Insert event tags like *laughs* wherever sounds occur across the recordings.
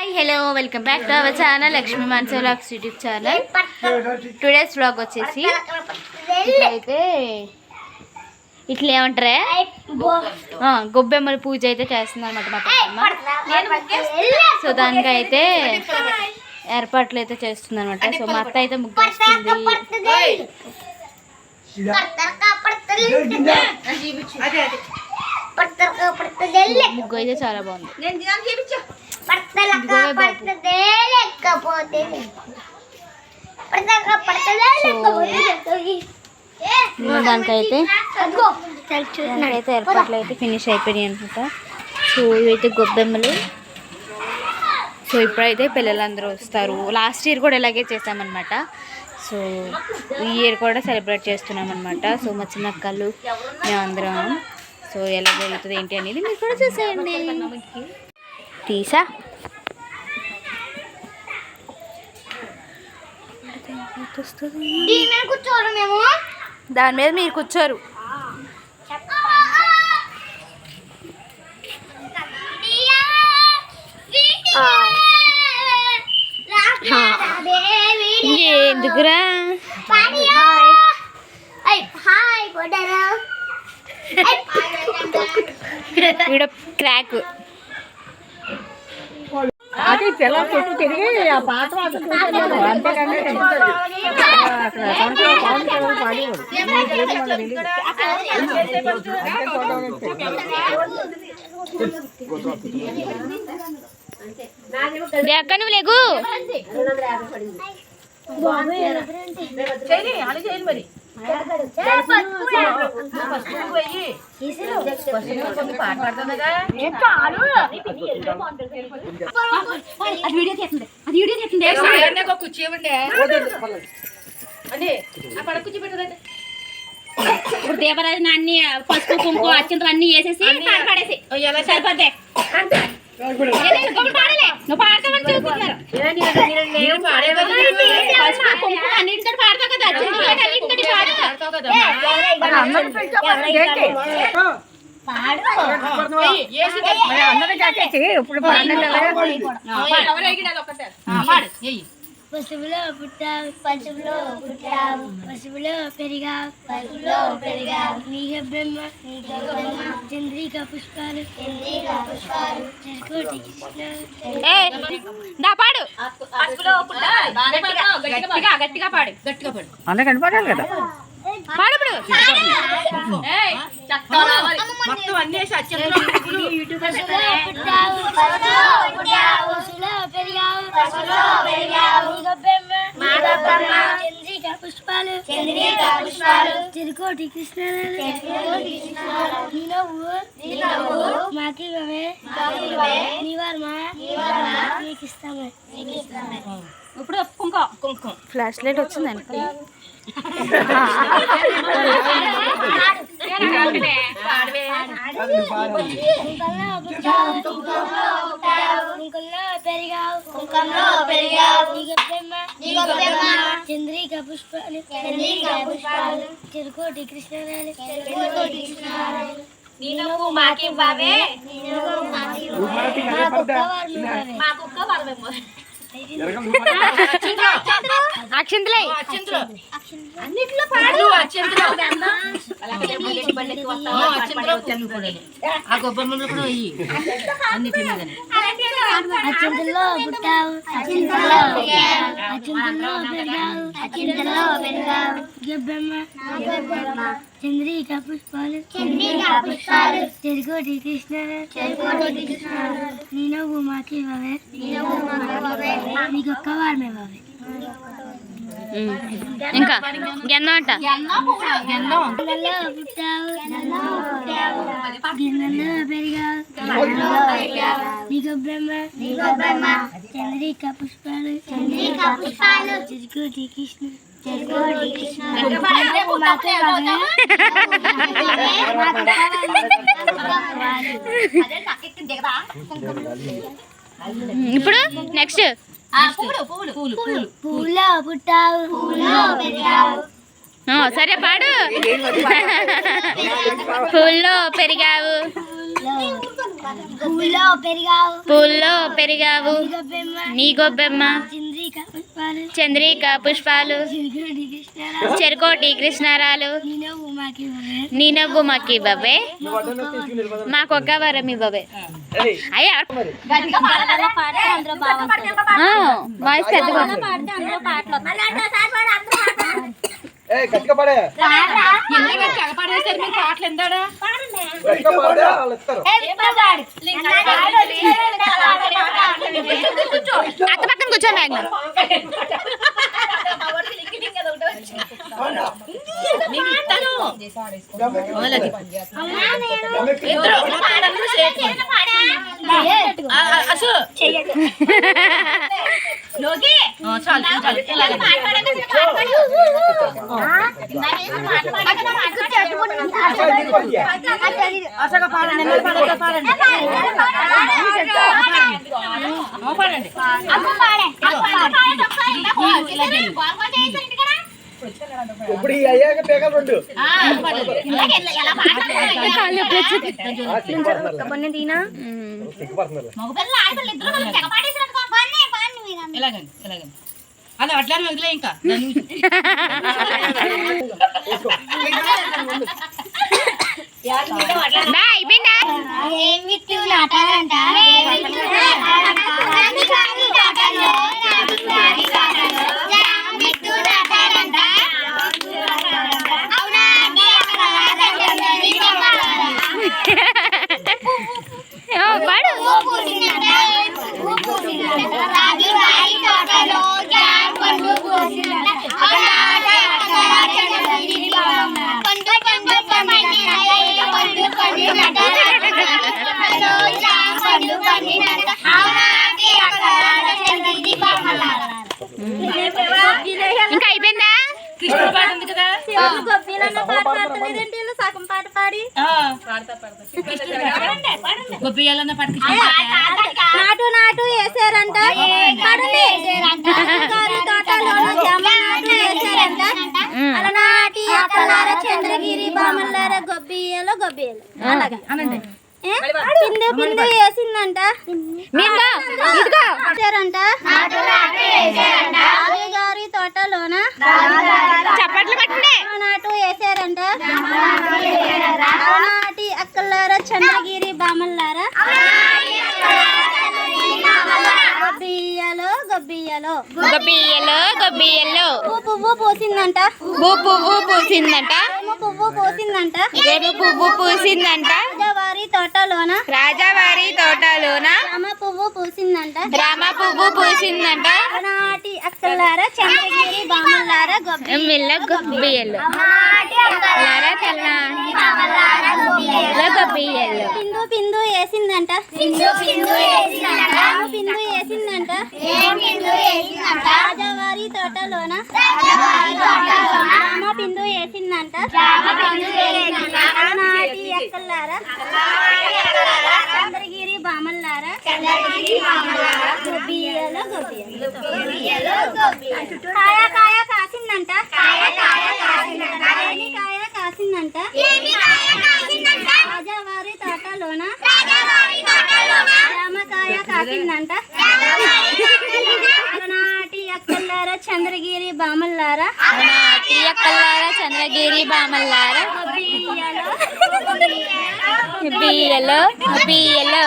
Hi hello welcome back to our channel Lakshmi Mansa vlogs YouTube channel today's vlog వచ్చేసి ఇట్లయితే ఇట్లా ఏమంటారే ఆ, గొబ్బెమ్మల పూజ అయితే చేస్తుంది అనమాట మా సో దానికి అయితే ఏర్పాట్లు అయితే చేస్తుంది అనమాట సో మా అత్త అయితే ముగ్గు ముగ్గు అయితే చాలా బాగుంది. దానికైతే దానికైతే ఏర్పాట్లు అయితే ఫినిష్ అయిపోయినాయి అనమాట సో ఇవైతే గొబ్బెమ్మలు. సో ఇప్పుడైతే పిల్లలందరూ వస్తారు. లాస్ట్ ఇయర్ కూడా ఇలాగే చేసామన్నమాట సో ఈ ఇయర్ కూడా సెలబ్రేట్ చేస్తున్నాం అనమాట సో మా చిన్నక్కలు మేమందరం. సో ఎలా జరుగుతుంది ఏంటి అనేది మీరు కూడా చూసేయండి. తీసా కూర్చోరు మేము దాని మీద మీరు కూర్చోరు ఎందుకురా క్రాక్ అది పిల్ల చుట్టూ తిరిగి ఆ సంవత్సరం పవన్ కళ్యాణ్ పాడేవాడు ఈ పేరు మనకు తెలీదు. అంతే ఇప్పుడు అన్ని పసుపు కుంకు అత్యంత అన్ని వేసేసి పడేసి పాడేసి నువ్వు పాడతావని చూస్తున్నారు ఇప్పుడు పశువులో పుట్టావు పశువులో పుట్టావు పశువులో పెరిగావు పశువులో పెరిగావు నీగ బ్రహ్మ నీగ బ్రహ్మ. చంద్రిక పుష్పాలు చంద్రిక పుష్పాలు. చెరుకోటి కృష్ణ పాడు. గట్టిగా గట్టిగా పాడు. గట్టిగా పాడు. అందరూ కనపడాలి కదా? పాడు ఇప్పుడు పుష్పాలు కృష్ణ మాకి నీకు ఇస్తాము ఇప్పుడు కుంకుమ. కుంకుమ ఫ్లాష్ లైట్ వచ్చింది అనుకో చంద్రిక పుష్పాలు పుష్పాలు చెరుకోటి కృష్ణరాలు కృష్ణరాలు మాకి బావే మా కుక్క వారు అక్షంతలే. అన్నిట్లో పాడు అచింతలో పుట్టావు అచింతలో అచింతలో పెరిగావు అచింతలో పెరిగావు. గబ్బమ్మ గబ్బమ్మ. చంద్రిక పుష్పాలు చంద్రిక పుష్పాలు చెరుకోటి కృష్ణ చెరుకోటి కృష్ణ నీ నవ్వు మాకి ఇవ్వవే ఇవ్వవే నీకు ఒక్క వారమే బావే ఇంకా గెందం అంట. గిన్నెలో పుట్టావు. గిన్నెలో పెరిగావు. నీకు బ్రహ్మ. నీకు బ్రహ్మ. చంద్రిక పుష్పాలు చంద్రిక పుష్పాలు చెరుకోటి కృష్ణ. ఇప్పుడు నెక్స్ట్. పూలో పుట్టావు పూలో పెరిగావు. సరే పాడు. *laughs* పూల్లో పెరిగావు పూలో పెరిగావు. పూల్లో పెరిగావు. నీ గొబ్బెమ్మ. చంద్రిక పుష్పాలు. చెరుకోటి కృష్ణారాలు. నేను ఉమాకి నీ నవ్వు మాకు ఇవ్వవే. మాకు ఒక వరం ఇవ్వవే. అయ్యా. వాయిస్ పెద్దగా ఉంది. గట్టిగా పడే. అత్త పక్కన కూర్చో మ్యాగ్నా *laughs* ఇప్పుడు ఈ అయ్యాక పేగలు రెండు సిగ్గుపడుతున్నారు ఎలాగండి? ఎలాగండి? అలా అట్లానే వదిలే ఇంకా. అయిపోయిందా? ఇంకా అయిపోయిందా? కృష్ణ పాట ఉంది కదా. సగం పాట పాడి. నాటు నాటు వేసారంట చంద్రగిరి బామల్లార గొబ్బియ్యలో గొబ్బియ్యలు. అలాగా. అనండి. వేసిందంట. గారి గారి తోటలోన చప్పట్లు నాటు వేసారంట. నాటి అక్కలార చంద్రగిరి బామల్లారా. గొబ్బియ్యలో గొబ్బియ్యలో. గొబ్బియ్యలో గొబ్బియ్యలో. పువ్వు పూసిందంట. పువ్వు పూసిందంట. పువ్వు పూసిందంట. పువ్వు పూసిందంట. రాజవారి తోటలోన. రాజావారి తోటలోన. రామ పువ్వు పూసిందంట. రామ పువ్వు పూసిందంట. అక్కలారా చంద్రగిరి బామల్లారా? గొబ్బి మిల్ల గొబ్బియ్యలు. లారా తెల్ల గొబ్బియ్యలు. పిందు పిందు వేసిందంట. పిందు పిందు వేసిందంట. పిందు వేసిందంట. రాజవారి తోటలోన? రామ పిందు వేసిందంట. నాటి అక్కలారా చంద్రగిరి బామల్లారా? గొబ్బియ్యలో. గొబ్బియ్యలో కాయ కాయ కాసిందంట. కాయ కాయ కాసిందంట. ఏమి కాయ కాసిందంట? రాజావారి తోటలోన? జామకాయ కాసిందంట. నాటి అక్కలారా చంద్రగిరి బామల్లారా? నాటి అక్కలారా చంద్రగిరి బామల్లారా? బియ్యలో బియ్యలో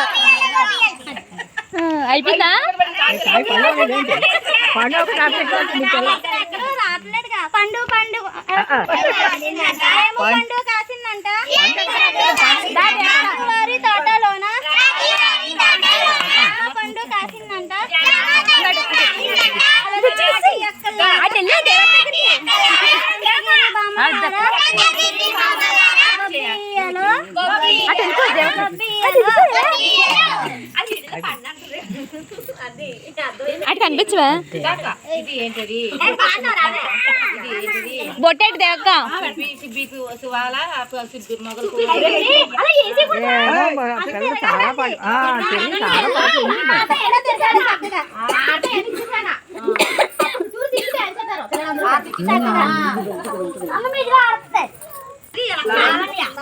అయిపోయిందా? పండు పండు. పండు కాసిందంట. తోటలోన? పండు కాసిందంట. నాటి అటు కనిపించవా? ఇది ఏంటది? బొట్టెట్ దేవక్క. బీపీ బీపీ సువాల మొగలు అలా పిల్లలు చాలా పాటు. ఆ, చెల్లి చాలా పాటు ఉంది.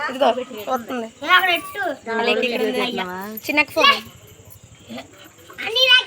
ఇదిగో వస్తుంది. చిన్న ఫోన్.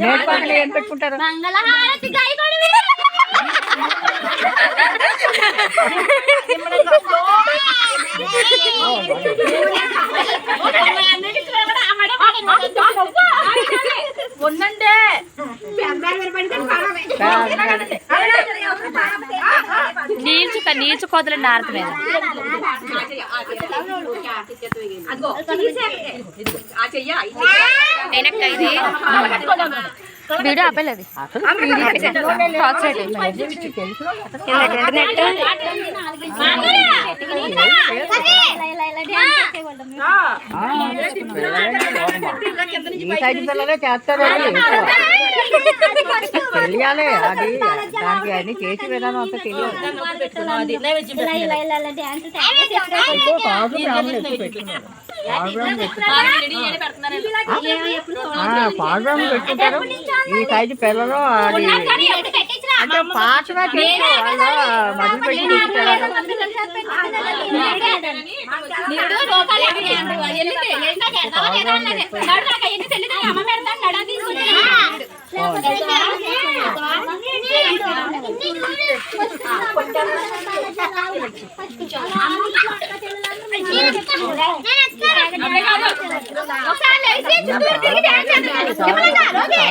నేర్చుకోవాలి ఏం పెట్టుకుంటారు మంగళహారతి గాయకుడివి నీల్చు నీల్చు కోతలు నారుతున్నాయి అయినక్క ఇది వీడియో ఆపలేదు ఈ సైజు పిల్లలే చేస్తారు. తెలియాలి అది దానికి అన్ని చేసి విధానం అంతా తెలియాలి బ్రాహ్మణులు పెట్టుకుంటారు? ఈ సైజు పిల్లలు అది అంటే పాటగా చేసి వాళ్ళ మధులు పెట్టి చూపించారు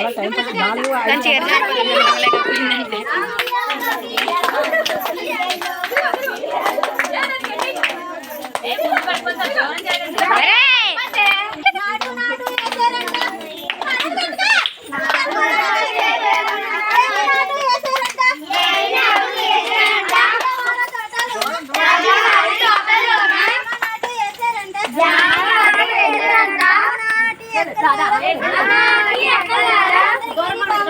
చాలా టైం పడుతుంది.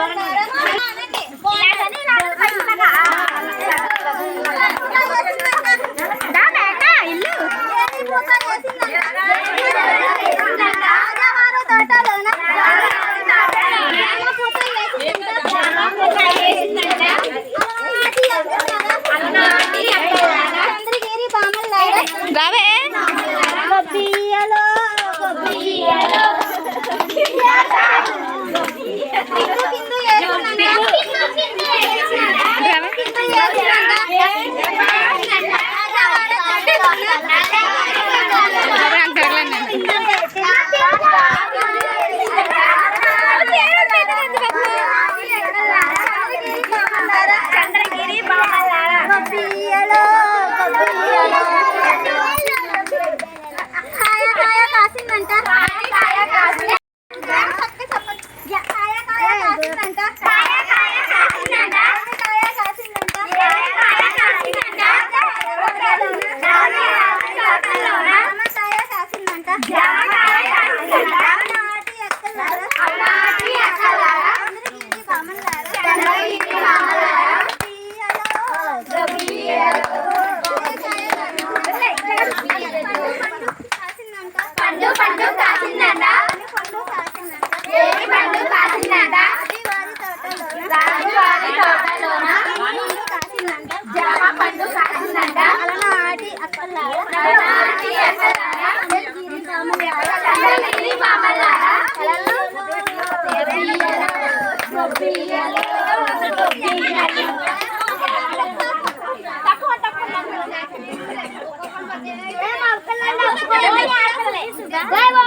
¡Vamos! Thank you.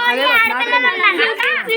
చామంతి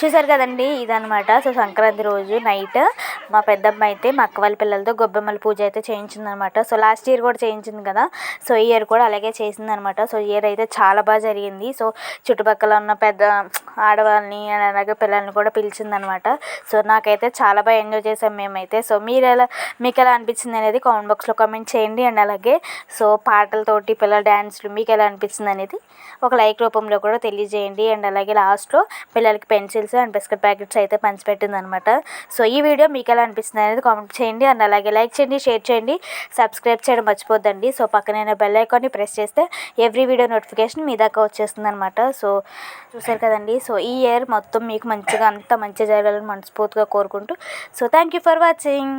చూసారు కదండి ఇదనమాట సో సంక్రాంతి రోజు నైట్ మా పెద్దమ్మ అయితే మా అక్క వాళ్ళ పిల్లలతో గొబ్బెమ్మల పూజ అయితే చేయించిందనమాట సో లాస్ట్ ఇయర్ కూడా చేయించింది కదా. సో ఈ ఇయర్ కూడా అలాగే చేసిందనమాట సో ఇయర్ అయితే చాలా బాగా జరిగింది. సో చుట్టుపక్కల ఉన్న పెద్ద ఆడవాళ్ళని అలాగే పిల్లల్ని కూడా పిలిచిందనమాట సో నాకైతే చాలా బాగా ఎంజాయ్ చేసాం మేమైతే. సో మీరు ఎలా మీకు ఎలా అనిపించింది అనేది కామెంట్ బాక్స్లో కామెంట్ చేయండి. అండ్ అలాగే సో పాటలతోటి పిల్లల డ్యాన్స్లు మీకు ఎలా అనిపించింది అనేది ఒక లైక్ రూపంలో కూడా తెలియజేయండి. అండ్ అలాగే లాస్ట్లో పిల్లలకి పెన్సిల్స్ అండ్ బిస్కెట్ ప్యాకెట్స్ అయితే పంచిపెట్టింది అనమాట సో ఈ వీడియో మీకు ఎలా అనిపిస్తుంది అనేది కామెంట్ చేయండి. అండ్ అలాగే లైక్ చేయండి షేర్ చేయండి. సబ్స్క్రైబ్ చేయడం మర్చిపోద్దండి. సో పక్కనే బెల్ ఐకాన్ని ప్రెస్ చేస్తే ఎవ్రీ వీడియో నోటిఫికేషన్ మీ దాకా వచ్చేస్తుంది అనమాట సో చూసారు కదండి. సో ఈ ఇయర్ మొత్తం మీకు మంచిగా అంత మంచిగా జరగాలని మనస్ఫూర్తిగా కోరుకుంటూ. So thank you for watching.